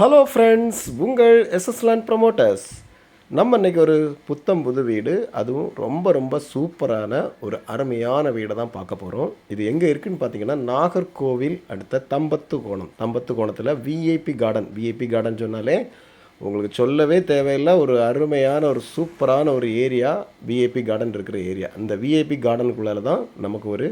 Hello friends உங்கள் எஸ்எஸ்லான் promoters நம்ம இன்னைக்கு ஒரு புத்தம் புது வீடு. அதுவும் ரொம்ப ரொம்ப சூப்பரான ஒரு அருமையான வீடை தான் பார்க்க போகிறோம் இது எங்கே இருக்குதுன்னு பார்த்தீங்கன்னா நாகர்கோவில் அடுத்த தம்பத்து கோணம் தம்பத்து கோணத்தில் விஐபி கார்டன் விஐபி கார்டன் சொன்னாலே உங்களுக்கு சொல்லவே தேவையில்லை. ஒரு அருமையான ஒரு சூப்பரான ஒரு ஏரியா விஐபி கார்டன் இருக்கிற ஏரியா இந்த விஐபி கார்டனுக்குள்ளால தான் நமக்கு ஒரு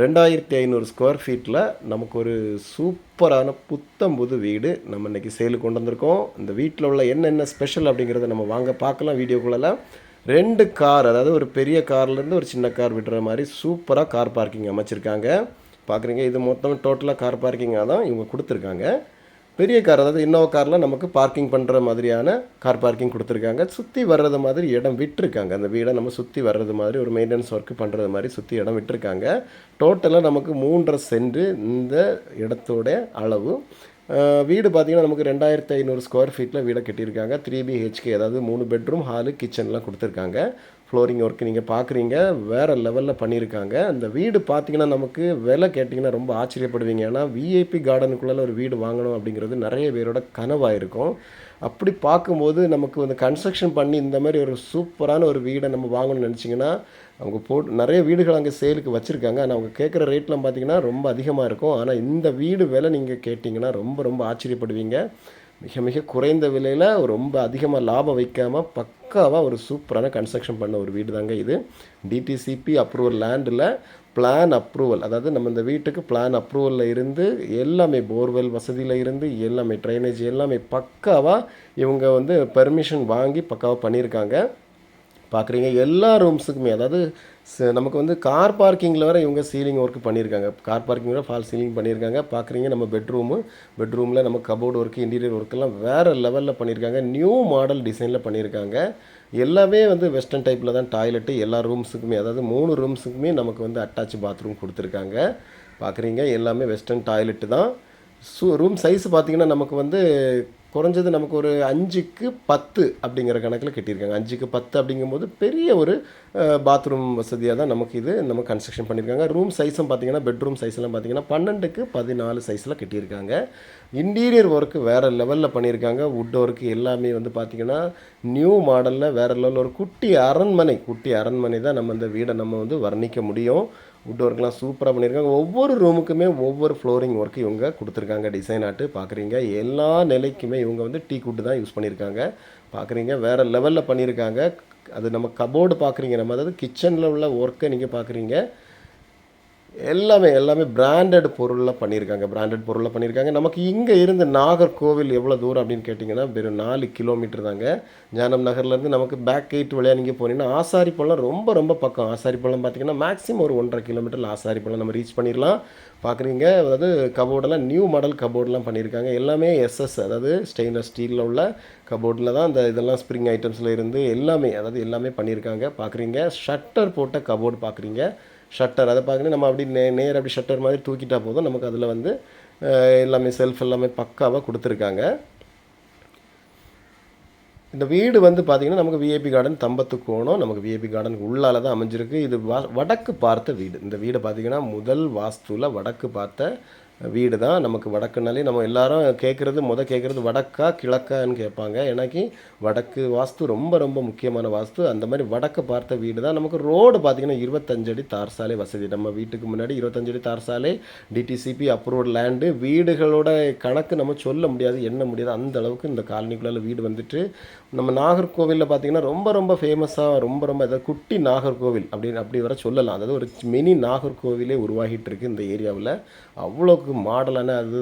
ரெண்டாயிரத்தி ஐநூறு ஸ்கொயர் ஃபீட்டில் நமக்கு ஒரு சூப்பரான புத்தம் புது வீடு நம்ம இன்றைக்கி சேலுக்கு கொண்டு வந்திருக்கோம். இந்த வீட்டில் உள்ள என்னென்ன ஸ்பெஷல் அப்படிங்கிறத நம்ம வாங்க பார்க்கலாம் வீடியோக்குள்ளெல்லாம் ரெண்டு கார் அதாவது ஒரு பெரிய கார்லேருந்து ஒரு சின்ன கார் விடுற மாதிரி சூப்பராக கார் பார்க்கிங் அமைச்சிருக்காங்க. பார்க்குறீங்க இது மொத்தம் டோட்டலாக கார் பார்க்கிங்காக தான் இவங்க கொடுத்துருக்காங்க. பெரிய கார் அதாவது இன்னோவா காரில் நமக்கு பார்க்கிங் பண்ணுற மாதிரியான கார் பார்க்கிங் கொடுத்துருக்காங்க. சுற்றி வர்றது மாதிரி இடம் விட்டுருக்காங்க. அந்த வீடை நம்ம சுற்றி வர்றது மாதிரி ஒரு மெயின்டெனன்ஸ் ஒர்க்கு பண்ணுறது மாதிரி சுற்றி இடம் விட்டுருக்காங்க. டோட்டலாக நமக்கு மூன்றரை சென்ட் இந்த இடத்தோட அளவு. வீடு பார்த்தீங்கன்னா நமக்கு ரெண்டாயிரத்தி ஐநூறு ஸ்கொயர் ஃபீட்டில் வீடை கட்டியிருக்காங்க. த்ரீ பிஹெச்கே அதாவது மூணு பெட்ரூம் ஹாலு கிச்சன்லாம் கொடுத்துருக்காங்க. ஃப்ளோரிங் ஒர்க் நீங்கள் பார்க்குறீங்க வேறு லெவலில் பண்ணியிருக்காங்க அந்த வீடு பார்த்தீங்கன்னா நமக்கு விலை கேட்டிங்கன்னா ரொம்ப ஆச்சரியப்படுவீங்க. ஏன்னா விஐபி கார்டனுக்குள்ளே ஒரு வீடு வாங்கணும் அப்படிங்கிறது நிறைய பேரோட கனவாக இருக்கும் அப்படி பார்க்கும்போது நமக்கு வந்து கன்ஸ்ட்ரக்ஷன் பண்ணி இந்த மாதிரி ஒரு சூப்பரான ஒரு வீடை நம்ம வாங்கணும்னு நினச்சிங்கன்னா அவங்க போட்டு நிறைய வீடுகள் அங்கே சேலுக்கு வச்சுருக்காங்க. ஆனால் அவங்க கேட்குற ரேட்லாம் பார்த்தீங்கன்னா ரொம்ப அதிகமாக இருக்கும். ஆனால் இந்த வீடு விலை நீங்கள் கேட்டிங்கன்னா ரொம்ப ரொம்ப ஆச்சரியப்படுவீங்க. மிக மிக குறைந்த விலையில் ரொம்ப அதிகமாக லாபம் வைக்காமல் பக்காவாக ஒரு சூப்பரான கன்ஸ்ட்ரக்ஷன் பண்ண ஒரு வீடு தாங்க இது டிடிசிபி அப்ரூவல் லேண்டில் பிளான் அப்ரூவல் அதாவது நம்ம இந்த வீட்டுக்கு பிளான் அப்ரூவலில் இருந்து எல்லாமே போர்வெல் வசதியில் இருந்து எல்லாமே ட்ரைனேஜ் எல்லாமே பக்காவாக இவங்க வந்து பெர்மிஷன் வாங்கி பக்காவாக பண்ணியிருக்காங்க. பார்க்குறீங்க. எல்லா ரூம்ஸுக்குமே அதாவது நமக்கு வந்து கார் பார்க்கிங்கில் வர இவங்க சீலிங் ஒர்க் பண்ணியிருக்காங்க. கார் பார்க்கிங் வர ஃபால் சீலிங் பண்ணியிருக்காங்க. பார்க்குறீங்க நம்ம பெட்ரூமு பெட்ரூமில் நம்ம கபோர்டு ஒர்க்கு இன்டீரியர் ஒர்க்கெல்லாம் வேறு லெவலில் பண்ணியிருக்காங்க. நியூ மாடல் டிசைனில் பண்ணியிருக்காங்க. எல்லாமே வந்து வெஸ்டர்ன் டைப்பில் தான் டாய்லெட்டு எல்லா ரூம்ஸுக்குமே அதாவது மூணு ரூம்ஸுக்குமே நமக்கு வந்து அட்டாச் பாத்ரூம் கொடுத்துருக்காங்க. பார்க்குறீங்க எல்லாமே வெஸ்டர்ன் டாய்லெட்டு தான். ஸோ ரூம் சைஸ் பார்த்தீங்கன்னா நமக்கு வந்து குறைஞ்சது நமக்கு ஒரு அஞ்சுக்கு பத்து அப்படிங்கிற கணக்கில் கட்டியிருக்காங்க. அஞ்சுக்கு பத்து அப்படிங்கும்போது பெரிய ஒரு பாத்ரூம் வசதியாக தான் நமக்கு இது நம்ம கன்ஸ்ட்ரக்ஷன் பண்ணியிருக்காங்க. ரூம் சைஸும் பார்த்தீங்கன்னா பெட்ரூம் சைஸ்லாம் பார்த்தீங்கன்னா பன்னெண்டுக்கு பதினாலு சைஸில் கட்டியிருக்காங்க. இன்டீரியர் ஒர்க்கு வேறு லெவலில் பண்ணியிருக்காங்க. வுட் ஒர்க்கு எல்லாமே வந்து பார்த்திங்கன்னா நியூ மாடலில் வேறு லெவலில் ஒரு குட்டி அரண்மனை குட்டி அரண்மனை தான் நம்ம இந்த வீடை நம்ம வந்து வர்ணிக்க முடியும். வுட் ஒர்க்லாம் சூப்பராக பண்ணியிருக்காங்க. ஒவ்வொரு ரூமுக்குமே ஒவ்வொரு ஃப்ளோரிங் ஒர்க்கு இவங்க கொடுத்துருக்காங்க. டிசைன் ஆட்டு பார்க்குறீங்க எல்லா நிலைக்குமே இவங்க வந்து டீ குட்டு தான் யூஸ் பண்ணியிருக்காங்க. பார்க்குறீங்க வேறு லெவலில் பண்ணியிருக்காங்க. அது நம்ம கபோர்டு பார்க்குறீங்க நம்ம அதாவது கிச்சனில் உள்ள ஒர்க்கை நீங்கள் பார்க்குறீங்க எல்லாமே எல்லாமே பிராண்டட் பொருளில் பண்ணியிருக்காங்க பிராண்டட் பொருளில் பண்ணியிருக்காங்க. நமக்கு இங்கே இருந்து நாகர்கோவில் எவ்வளோ தூரம் அப்படின்னு கேட்டிங்கன்னா வெறும் நாலு கிலோமீட்டர் தாங்க. ஞானம் நகர்லேருந்து நமக்கு பேக் கேட் வழியாக நீங்கள் போனீங்கன்னா ஆசாரிப்பள்ளம் ரொம்ப ரொம்ப பக்கம். ஆசாரிப்பள்ளம் பார்த்தீங்கன்னா மேக்ஸிமம் ஒரு ஒன்றரை கிலோமீட்டரில் ஆசாரிப்பள்ளம் நம்ம ரீச் பண்ணிடலாம். பார்க்குறீங்க அதாவது கபோர்டெல்லாம் நியூ மாடல் கபோர்டெலாம் பண்ணியிருக்காங்க. எல்லாமே எஸ்எஸ் அதாவது ஸ்டெயின்லெஸ் ஸ்டீலில் உள்ள கபோர்டில் தான் அந்த இதெல்லாம் ஸ்ப்ரிங் ஐட்டம்ஸில் இருந்து எல்லாமே அதாவது எல்லாமே பண்ணியிருக்காங்க. பார்க்குறீங்க ஷட்டர் போட்ட கபோர்டு பார்க்குறீங்க ஷட்டர். அதை பார்க்கணும். நம்ம அப்படி நே நேர் அப்படி ஷட்டர் மாதிரி தூக்கிட்டா போதும். நமக்கு அதில் வந்து எல்லாமே செல்ஃப் எல்லாமே பக்காவாக கொடுத்துருக்காங்க. இந்த வீடு வந்து பார்த்திங்கன்னா நமக்கு விஐபி கார்டன் தம்பத்து கோணம் நமக்கு விஐபி கார்டனுக்கு உள்ளால தான் அமைஞ்சிருக்கு. இது வா வடக்கு பார்த்த வீடு. இந்த வீடை பார்த்திங்கன்னா முதல் வாஸ்துவில் வடக்கு பார்த்த வீடு தான் நமக்கு வடக்குனாலே நம்ம எல்லாரும் கேட்குறது முத கேட்குறது வடக்கா கிழக்கான்னு கேட்பாங்க. எனக்கு வடக்கு வாஸ்து ரொம்ப ரொம்ப முக்கியமான வாஸ்து. அந்த மாதிரி வடக்கு பார்த்த வீடு தான் நமக்கு ரோடு பார்த்திங்கன்னா இருபத்தஞ்சு அடி தார் சாலை வசதி. நம்ம வீட்டுக்கு முன்னாடி இருபத்தஞ்சடி தார் சாலை டிடிசிபி அப்ரூவ்ட் லேண்டு வீடுகளோட கணக்கு நம்ம சொல்ல முடியாது எண்ண முடியாது. அந்த அளவுக்கு இந்த காலனிக்குள்ளே வீடு வந்துட்டு நம்ம நாகர்கோவிலில் பார்த்தீங்கன்னா ரொம்ப ரொம்ப ஃபேமஸாக ரொம்ப ரொம்ப அதாவது குட்டி நாகர்கோவில் அப்படின்னு அப்படி வர சொல்லலாம். அதாவது ஒரு மினி நாகர்கோவிலே உருவாகிட்டு இருக்கு இந்த ஏரியாவில். அவ்வளோக்கு மாடலான அது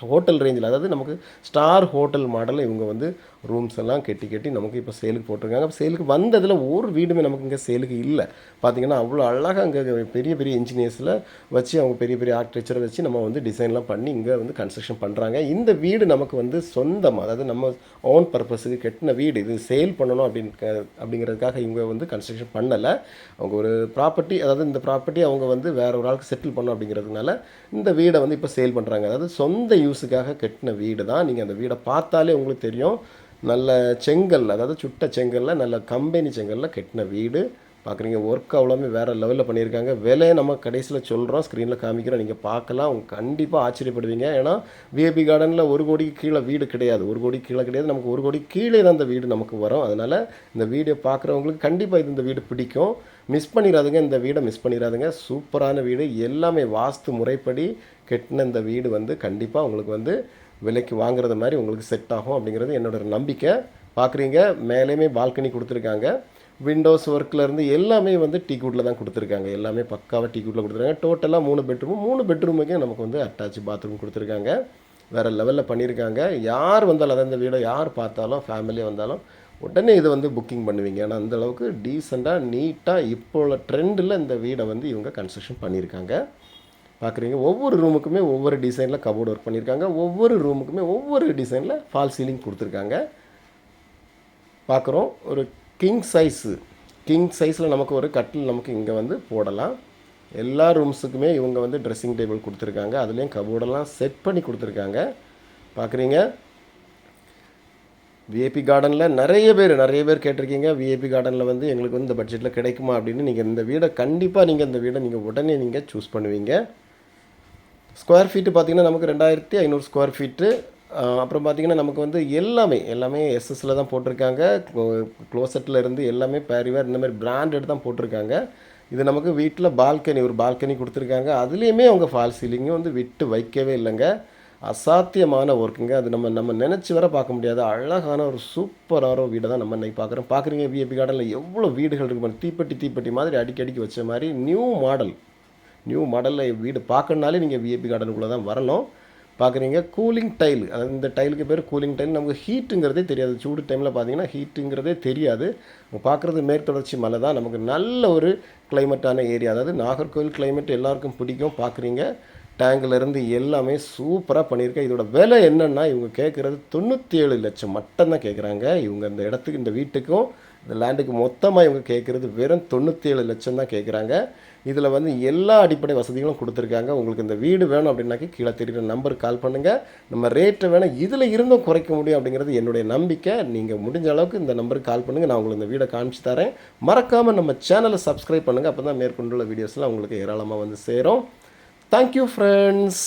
ஹோட்டல் ரேஞ்சில் அதாவது நமக்கு ஸ்டார் ஹோட்டல் மாடலில் இவங்க வந்து ரூம்ஸ் எல்லாம் கட்டி கட்டி நமக்கு இப்போ சேலுக்கு போட்டிருக்காங்க. அப்போ சேலுக்கு வந்ததில் ஒரு வீடுமே நமக்கு இங்கே சேலுக்கு இல்லை. பார்த்திங்கன்னா அவ்வளோ அழகாக அங்கே பெரிய பெரிய இன்ஜினியர்ஸில் வச்சு அவங்க பெரிய பெரிய ஆர்கிடெக்சரை வச்சு நம்ம வந்து டிசைன்லாம் பண்ணி இங்கே வந்து கன்ஸ்ட்ரக்ஷன் பண்ணுறாங்க இந்த வீடு நமக்கு வந்து சொந்தமாக அதாவது நம்ம ஓன் பர்பஸுக்கு கட்டின வீடு இது சேல் பண்ணணும் அப்படின்னு அப்படிங்கிறதுக்காக இவங்க வந்து கன்ஸ்ட்ரக்ஷன் பண்ணலை. அவங்க ஒரு ப்ராப்பர்ட்டி அதாவது இந்த ப்ராப்பர்ட்டி அவங்க வந்து வேற ஒரு ஆளுக்கு செட்டில் பண்ணணும் அப்படிங்கிறதுனால இந்த வீடை வந்து இப்போ சேல் பண்ணுறாங்க அதாவது சொந்த யூஸுக்காக கட்டின வீடு தான் நீங்கள் அந்த வீடை பார்த்தாலே உங்களுக்கு தெரியும். நல்ல செங்கல் அதாவது சுட்ட செங்கல்ல நல்ல கம்பெனி செங்கல்ல கட்டின வீடு. பார்க்குறீங்க ஒர்க் அவ்வளோமே வேறு லெவலில் பண்ணியிருக்காங்க. விலையை நம்ம கடைசியில் சொல்கிறோம் ஸ்க்ரீனில் காமிக்கிறோம் நீங்கள் பார்க்கலாம் அவங்க கண்டிப்பாக ஆச்சரியப்படுவீங்க. ஏன்னா விஏபி கார்டனில் ஒரு கோடிக்கு கீழே வீடு கிடையாது. ஒரு கோடி கீழே கிடையாது நமக்கு ஒரு கோடி கீழே தான் அந்த வீடு நமக்கு வரும். அதனால் இந்த வீடியோ பார்க்குறவங்களுக்கு கண்டிப்பாக இது இந்த வீடு பிடிக்கும். மிஸ் பண்ணிடாதுங்க இந்த வீடை மிஸ் பண்ணிடாதுங்க சூப்பரான வீடு எல்லாமே வாஸ்து முறைப்படி கெட்டின இந்த வீடு வந்து கண்டிப்பாக உங்களுக்கு வந்து விலைக்கு வாங்குறது மாதிரி உங்களுக்கு செட் ஆகும் அப்படிங்கிறது என்னோட நம்பிக்கை. பார்க்குறீங்க மேலேயுமே பால்கனி கொடுத்துருக்காங்க. விண்டோஸ் ஒர்க்லேருந்து எல்லாமே வந்து டீ கூட்டில் தான் கொடுத்துருக்காங்க. எல்லாமே பக்காவாக டீ கூட்டில் கொடுத்துருக்காங்க. டோட்டலாக மூணு பெட்ரூமும் மூணு பெட்ரூமுக்கே நமக்கு வந்து அட்டாச் பாத்ரூம் கொடுத்துருக்காங்க. வேறு லெவலில் பண்ணியிருக்காங்க யார் வந்தாலும் அதாவது இந்த வீடை யார் பார்த்தாலும் ஃபேமிலியாக வந்தாலும் உடனே இதை வந்து புக்கிங் பண்ணுவீங்க. ஏன்னா அந்த அளவுக்கு டீசெண்டாக நீட்டாக இப்போ உள்ள ட்ரெண்டில் இந்த வீடை வந்து இவங்க கன்ஸ்ட்ரக்ஷன் பண்ணியிருக்காங்க பார்க்குறீங்க ஒவ்வொரு ரூமுக்குமே ஒவ்வொரு டிசைனில் கபோர்டு ஒர்க் பண்ணியிருக்காங்க ஒவ்வொரு ரூமுக்குமே ஒவ்வொரு டிசைனில் ஃபால் சீலிங் கொடுத்துருக்காங்க. பார்க்குறோம் ஒரு கிங் சைஸு கிங் சைஸில் நமக்கு ஒரு கட்டில் நமக்கு இங்கே வந்து போடலாம். எல்லா ரூம்ஸுக்குமே இவங்க வந்து ட்ரெஸ்ஸிங் டேபிள் கொடுத்துருக்காங்க. அதுலேயும் கபோர்டெல்லாம் செட் பண்ணி கொடுத்துருக்காங்க. பார்க்குறீங்க விஏபி கார்டனில் நிறைய பேர் நிறைய பேர் கேட்டிருக்கீங்க. விஏபி கார்டனில் வந்து எங்களுக்கு வந்து இந்த பட்ஜெட்டில் கிடைக்குமா அப்படின்னு. நீங்கள் இந்த வீடை கண்டிப்பாக நீங்கள் இந்த வீடை நீங்கள் உடனே நீங்கள் சூஸ் பண்ணுவீங்க. ஸ்கொயர் ஃபீட்டு பார்த்தீங்கன்னா நமக்கு ரெண்டாயிரத்தி ஐநூறு ஸ்கொயர் ஃபீட்டு. அப்புறம் பார்த்தீங்கன்னா நமக்கு வந்து எல்லாமே எல்லாமே எஸ்எஸ்ல தான் போட்டிருக்காங்க. க்ளோசெட்டில் இருந்து எல்லாமே பேரிவேர் இந்த மாதிரி பிராண்டட் தான் போட்டிருக்காங்க. இது நமக்கு வீட்டில் பால்கனி ஒரு பால்கனி கொடுத்துருக்காங்க. அதுலேயுமே அவங்க ஃபால் சீலிங்கும் வந்து விட்டு வைக்கவே இல்லைங்க. அசாத்தியமான ஒர்க்குங்க அது நம்ம நம்ம நினச்சி வர பார்க்க முடியாது. அழகான ஒரு சூப்பரான வீடை தான் நம்ம இன்னைக்கு பார்க்குறோம். பார்க்குறீங்க விஏபி கார்டனில் எவ்வளோ வீடுகள் இருக்கு தீப்பெட்டி தீப்பெட்டி மாதிரி அடிக்கடிக்கு வச்ச மாதிரி நியூ மாடல் நியூ மாடலில் வீடு பார்க்கணுனாலே நீங்கள் விஏபி கார்டனுக்குள்ளே தான் வரணும். பார்க்குறீங்க கூலிங் டைல் அதாவது இந்த டைலுக்கு பேர் கூலிங் டைல் நமக்கு ஹீட்டுங்கிறதே தெரியாது. சூடு டைமில் பார்த்தீங்கன்னா ஹீட்டுங்கிறதே தெரியாது. பார்க்குறது மேற்தொடர்ச்சி மலை தான். நமக்கு நல்ல ஒரு கிளைமேட்டான ஏரியா அதாவது நாகர்கோவில் கிளைமேட் எல்லாருக்கும் பிடிக்கும். பார்க்குறீங்க டேங்கிலேருந்து எல்லாமே சூப்பராக பண்ணியிருக்கேன். இதோட விலை என்னென்னா இவங்க கேட்குறது தொண்ணூற்றி ஏழு லட்சம் மட்டும் தான் கேட்குறாங்க. இவங்க இந்த இடத்துக்கு இந்த வீட்டுக்கும் இந்த லேண்டுக்கு மொத்தமாக இவங்க கேட்குறது வெறும் தொண்ணூற்றி ஏழு லட்சம் தான் கேட்குறாங்க. இதில் வந்து எல்லா அடிப்படை வசதிகளும் கொடுத்துருக்காங்க. உங்களுக்கு இந்த வீடு வேணும் அப்படின்னாக்கி கீழே தெரியுற நம்பருக்கு கால் பண்ணுங்கள் நம்ம ரேட்டை வேணால் இதில் இருந்தும் குறைக்க முடியும் அப்படிங்கிறது என்னுடைய நம்பிக்கை. நீங்கள் முடிஞ்ச அளவுக்கு இந்த நம்பருக்கு கால் பண்ணுங்கள் நான் உங்களுக்கு இந்த வீடை காமிச்சு தரேன். மறக்காமல் நம்ம சேனலை சப்ஸ்கிரைப் பண்ணுங்கள் அப்போ தான் மேற்கொண்டுள்ள வீடியோஸ்லாம் உங்களுக்கு ஏராளமாக வந்து சேரும். Thank you friends